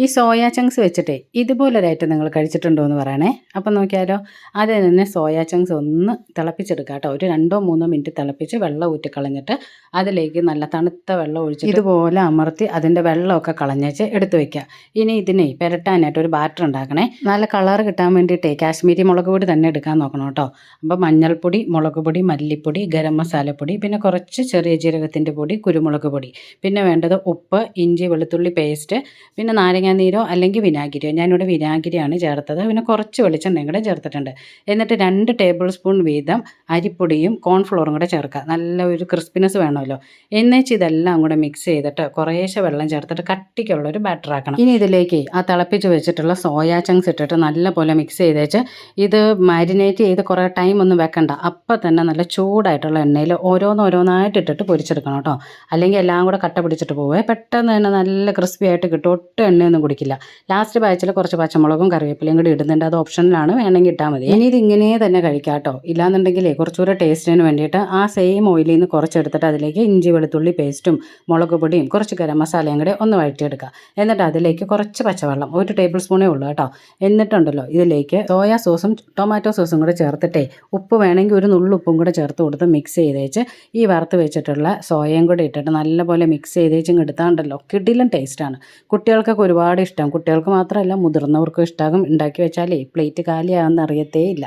ഈ soya chunks വെച്ചിട്ടേ ഇതുപോലൊരായിട്ട് നിങ്ങൾ കഴിച്ചിട്ടുണ്ടോ എന്ന് പറയണേ. അപ്പം നോക്കിയാലോ അത് തന്നെ സോയാ ചങ്ക്സ് ഒന്ന് തിളപ്പിച്ചെടുക്കുക കേട്ടോ. ഒരു രണ്ടോ മൂന്നോ മിനിറ്റ് തിളപ്പിച്ച് വെള്ളം ഊറ്റി കളഞ്ഞിട്ട് അതിലേക്ക് നല്ല തണുത്ത വെള്ളം ഒഴിച്ച് ഇതുപോലെ അമർത്തി അതിന്റെ വെള്ളമൊക്കെ കളഞ്ഞേച്ച് എടുത്തു വെക്കുക. ഇനി ഇതിനെ പുരട്ടാനായിട്ട് ഒരു ബാറ്റർ ഉണ്ടാക്കണേ. നല്ല കളർ കിട്ടാൻ വേണ്ടിയിട്ടേ കാശ്മീരി മുളക് പൊടി തന്നെ എടുക്കാൻ നോക്കണം കേട്ടോ. അപ്പോൾ മഞ്ഞൾപ്പൊടി മുളക് പൊടി മല്ലിപ്പൊടി ഗരം മസാലപ്പൊടി പിന്നെ കുറച്ച് ചെറിയ ജീരകത്തിന്റെ പൊടി കുരുമുളക് പൊടി. പിന്നെ വേണ്ടത് ഉപ്പ് ഇഞ്ചി വെളുത്തുള്ളി പേസ്റ്റ് പിന്നെ നാരങ്ങ നീരോ അല്ലെങ്കിൽ വിനാഗിരിയോ? ഞാനിവിടെ വിനാഗിരിയാണ് ചേർത്തത്. പിന്നെ കുറച്ച് വെളിച്ചെണ്ണയും കൂടെ ചേർത്തിട്ടുണ്ട്. എന്നിട്ട് രണ്ട് ടേബിൾ സ്പൂൺ വീതം അരിപ്പൊടിയും കോൺഫ്ലോറും കൂടെ ചേർക്കുക. നല്ല ഒരു ക്രിസ്പിനെസ് വേണമല്ലോ. എന്നുവെച്ച് ഇതെല്ലാം കൂടെ മിക്സ് ചെയ്തിട്ട് കുറേശ്ശെ വെള്ളം ചേർത്തിട്ട് കട്ടിക്കുള്ള ഒരു ബാറ്റർ ആക്കണം. ഇനി ഇതിലേക്ക് ആ തിളപ്പിച്ച് വെച്ചിട്ടുള്ള സോയാ ചങ്ക്സ് ഇട്ടിട്ട് നല്ല പോലെ മിക്സ് ചെയ്തേച്ച് ഇത് മാരിനേറ്റ് ചെയ്ത് കുറേ ടൈം ഒന്നും വെക്കണ്ട. അപ്പം തന്നെ നല്ല ചൂടായിട്ടുള്ള എണ്ണയിൽ ഓരോന്നോരോന്നായിട്ട് ഇട്ടിട്ട് പൊരിച്ചെടുക്കണം കേട്ടോ. അല്ലെങ്കിൽ എല്ലാം കൂടെ കട്ട പിടിച്ചിട്ട് പോവേ. പെട്ടെന്ന് തന്നെ നല്ല ക്രിസ്പി ആയിട്ട് കിട്ടും. ഒട്ടും എണ്ണയൊന്നും കുടിക്കില്ല. ലാസ്റ്റ് ബാച്ചിൽ കുറച്ച് പച്ചമുളകും കറിവേപ്പിലയും കൂടി ഇടുന്നുണ്ട്. അത് ഓപ്ഷനിലാണ് വേണമെങ്കിൽ ഇട്ടാൽ മതി. ഇനി ഇത് ഇങ്ങനെ തന്നെ കഴിക്കാം കേട്ടോ. ഇല്ലാന്നുണ്ടെങ്കിലേ കുറച്ചുകൂടെ ടേസ്റ്റിന് വേണ്ടിയിട്ട് ആ സെയിം ഓയിലിൽ നിന്ന് കുറച്ചെടുത്തിട്ട് അതിലേക്ക് ഇഞ്ചി വെളുത്തുള്ളി പേസ്റ്റും മുളക് പൊടിയും കുറച്ച് ഗരം മസാലയും കൂടി ഒന്ന് വഴറ്റിയെടുക്കുക. എന്നിട്ട് അതിലേക്ക് കുറച്ച് പച്ചവെള്ളം ഒരു ടേബിൾ സ്പൂണേ ഉള്ളൂ കേട്ടോ. എന്നിട്ടുണ്ടല്ലോ ഇതിലേക്ക് സോയാ സോസും ടൊമാറ്റോ സോസും കൂടെ ചേർത്തിട്ടേ ഉപ്പ് വേണമെങ്കിൽ ഒരു നുള്ളുപ്പും കൂടെ ചേർത്ത് കൊടുത്ത് മിക്സ് ചെയ്തേച്ച് ഈ വറുത്ത് വെച്ചിട്ടുള്ള സോയയും കൂടെ ഇട്ടിട്ട് നല്ലപോലെ മിക്സ് ചെയ്തേച്ചും എടുത്താണ്ടല്ലോ കിടിലൻ ടേസ്റ്റാണ് കുട്ടികൾക്കൊക്കെ ഒരുപാട് ഇഷ്ടം. കുട്ടികൾക്ക് മാത്രമല്ല മുതിർന്നവർക്കും ഇഷ്ടമാകും ഉണ്ടാക്കി വെച്ചാലേ പ്ലേറ്റ് കാലിയാകുന്ന അറിയത്തേ ഇല്ല